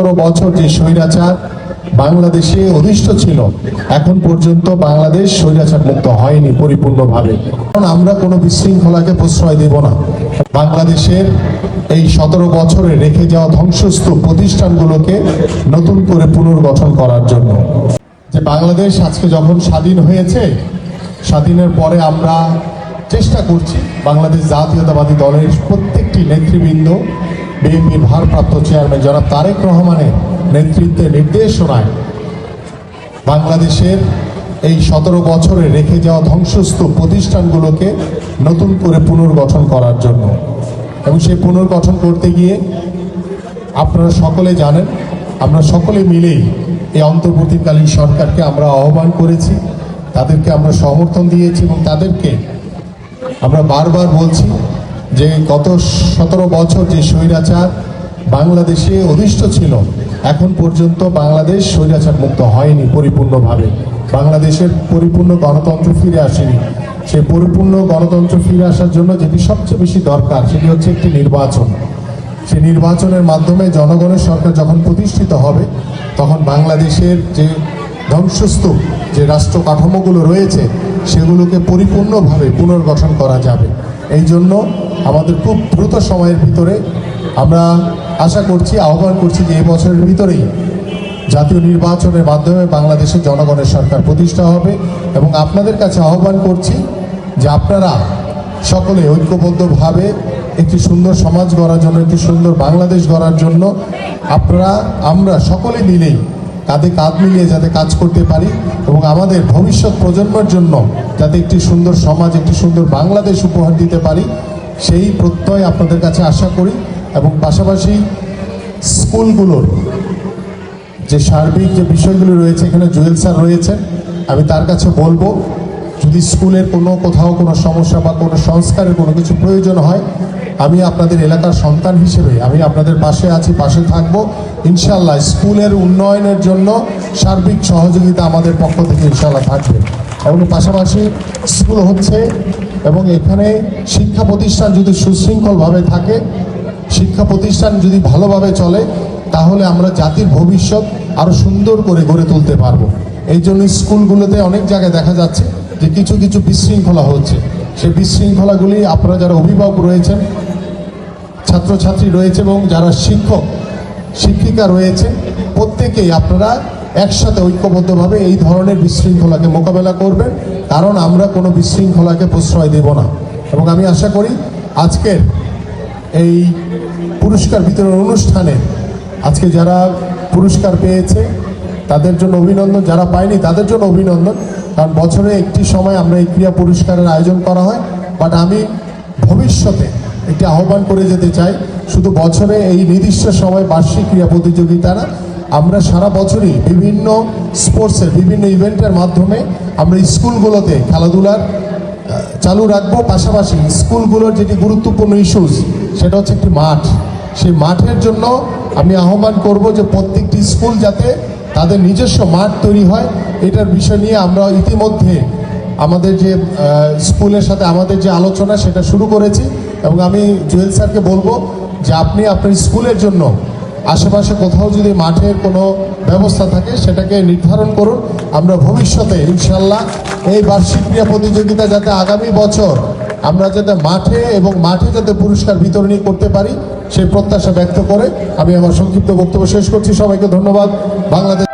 সতেরো বছর যে স্বৈরাচার বাংলাদেশে অধিষ্ঠ ছিল, এখন পর্যন্ত বাংলাদেশ স্বৈরাচার মুক্ত হয়নি পরিপূর্ণভাবে। কারণ আমরা কোনো বিশৃঙ্খলাকে প্রশ্রয় দেব না। বাংলাদেশের এই সতেরো বছরে রেখে যাওয়া ধ্বংসস্তূপ প্রতিষ্ঠানগুলোকে নতুন করে পুনর্গঠন করার জন্য। যে বাংলাদেশ আজকে যখন স্বাধীন হয়েছে, স্বাধীনের পরে আমরা চেষ্টা করছি বাংলাদেশ জাতীয়তাবাদী দলের প্রত্যেকটি নেতৃবৃন্দ বিএনপির ভারপ্রাপ্ত চেয়ারম্যান জনাব তারেক রহমানের নেতৃত্বে নির্দেশনায় বাংলাদেশের এই সতেরো বছরে রেখে যাওয়া ধ্বংসস্তূপ প্রতিষ্ঠানগুলোকে নতুন করে পুনর্গঠন করার জন্য। এবং সেই পুনর্গঠন করতে গিয়ে আপনারা সকলে জানেন, আমরা সকলে মিলেই এই অন্তর্বর্তীকালীন সরকারকে আমরা আহ্বান করেছি, তাদেরকে আমরা সমর্থন দিয়েছি এবং তাদেরকে আমরা বারবার বলছি যে গত সতেরো বছর যে স্বৈরাচার বাংলাদেশে অধিষ্ঠ ছিল, এখন পর্যন্ত বাংলাদেশ স্বৈরাচার মুক্ত হয়নি পরিপূর্ণভাবে। বাংলাদেশের পরিপূর্ণ গণতন্ত্র ফিরে আসেনি। সে পরিপূর্ণ গণতন্ত্র ফিরে আসার জন্য যেটি সবচেয়ে বেশি দরকার, সেটি হচ্ছে একটি নির্বাচন। সেই নির্বাচনের মাধ্যমে জনগণের সরকার যখন প্রতিষ্ঠিত হবে, তখন বাংলাদেশের যে ধ্বংসস্তূপ, যে রাষ্ট্র কাঠামোগুলো রয়েছে, সেগুলোকে পরিপূর্ণভাবে পুনর্গঠন করা যাবে। এই জন্য আমাদের খুব দ্রুত সময়ের ভিতরে আমরা আশা করছি, আহ্বান করছি যে এই বছরের ভিতরেই জাতীয় নির্বাচনের মাধ্যমে বাংলাদেশের জনগণের সরকার প্রতিষ্ঠা হবে এবং আপনাদের কাছে আহ্বান করছি যে আপনারা সকলে ঐক্যবদ্ধভাবে একটি সুন্দর সমাজ গড়ার জন্য, একটি সুন্দর বাংলাদেশ গড়ার জন্য আপনারা, আমরা সকলে মিলেই কাঁধে কাঁধ মিলিয়ে যাতে কাজ করতে পারি এবং আমাদের ভবিষ্যৎ প্রজন্মের জন্য যাতে একটি সুন্দর সমাজ, একটি সুন্দর বাংলাদেশ উপহার দিতে পারি। সেই প্রত্যয় আপনাদের কাছে আশা করি এবং পাশাপাশি স্কুলগুলোর যে সার্বিক যে বিষয়গুলো রয়েছে, এখানে জুয়েল স্যার রয়েছে আমি তার কাছে বলব যদি স্কুলের কোনো কোথাও কোনো সমস্যা বা কোনো সংস্কারের কোনো কিছু প্রয়োজন হয়, আমি আপনাদের এলাকার সন্তান হিসেবে, আমি আপনাদের পাশে আছি, পাশে থাকব। ইনশাল্লাহ স্কুলের উন্নয়নের জন্য সার্বিক সহযোগিতা আমাদের পক্ষ থেকে ইনশাল্লাহ থাকবে। এবং পাশাপাশি স্কুল হচ্ছে এবং এখানে শিক্ষা প্রতিষ্ঠান যদি সুশৃঙ্খলভাবে থাকে, শিক্ষা প্রতিষ্ঠান যদি ভালোভাবে চলে, তাহলে আমরা জাতির ভবিষ্যৎ আরও সুন্দর করে গড়ে তুলতে পারব। এই জন্য স্কুলগুলোতে অনেক জায়গায় দেখা যাচ্ছে যে কিছু কিছু বিশৃঙ্খলা হচ্ছে, সেই বিশৃঙ্খলাগুলি আপনারা যারা অভিভাবক রয়েছেন, ছাত্রছাত্রী রয়েছে এবং যারা শিক্ষক, শিক্ষিকা রয়েছে, প্রত্যেকেই আপনারা একসাথে ঐক্যবদ্ধভাবে এই ধরনের বিশৃঙ্খলাকে মোকাবেলা করবেন। কারণ আমরা কোনো বিশৃঙ্খলাকে প্রশ্রয় দেব না। এবং আমি আশা করি আজকের এই পুরস্কার বিতরণ অনুষ্ঠানে আজকে যারা পুরস্কার পেয়েছে, তাদের জন্য অভিনন্দন। যারা পায়নি, তাদের জন্য অভিনন্দন। কারণ বছরে একটি সময় আমরা এই ক্রিয়া পুরস্কারের আয়োজন করা হয় বাট আমি ভবিষ্যতে একটি আহ্বান করে যেতে চাই, শুধু বছরে এই নির্দিষ্ট সময় বার্ষিক ক্রিয়া প্রতিযোগিতা না আমরা সারা বছরই বিভিন্ন স্পোর্টসের বিভিন্ন ইভেন্টের মাধ্যমে আমরা স্কুলগুলোতে খেলাধুলার চালু রাখব। পাশাপাশি স্কুলগুলোর যেটি গুরুত্বপূর্ণ ইস্যুস সেটা হচ্ছে একটি মাঠ। সেই মাঠের জন্য আমি আহ্বান করব যে প্রত্যেকটি স্কুল যাতে তাদের নিজস্ব মাঠ তৈরি হয়। এটার বিষয় নিয়ে আমরা ইতিমধ্যে আমাদের যে স্কুলের সাথে আমাদের যে আলোচনা, সেটা শুরু করেছি এবং আমি জুয়েল স্যারকে বলব যে আপনি আপনার স্কুলের জন্য আশেপাশে কোথাও যদি মাঠের কোনো ব্যবস্থা থাকে, সেটাকে নির্ধারণ করুন। আমরা ভবিষ্যতে ইনশাল্লাহ এই বার্ষিক ক্রীড়া প্রতিযোগিতা যাতে আগামী বছর আমরা যাতে মাঠে এবং মাঠে যাতে পুরস্কার বিতরণী করতে পারি, সেই প্রত্যাশা ব্যক্ত করে আমি আমার সংক্ষিপ্ত বক্তব্য শেষ করছি। সবাইকে ধন্যবাদ। বাংলাদেশ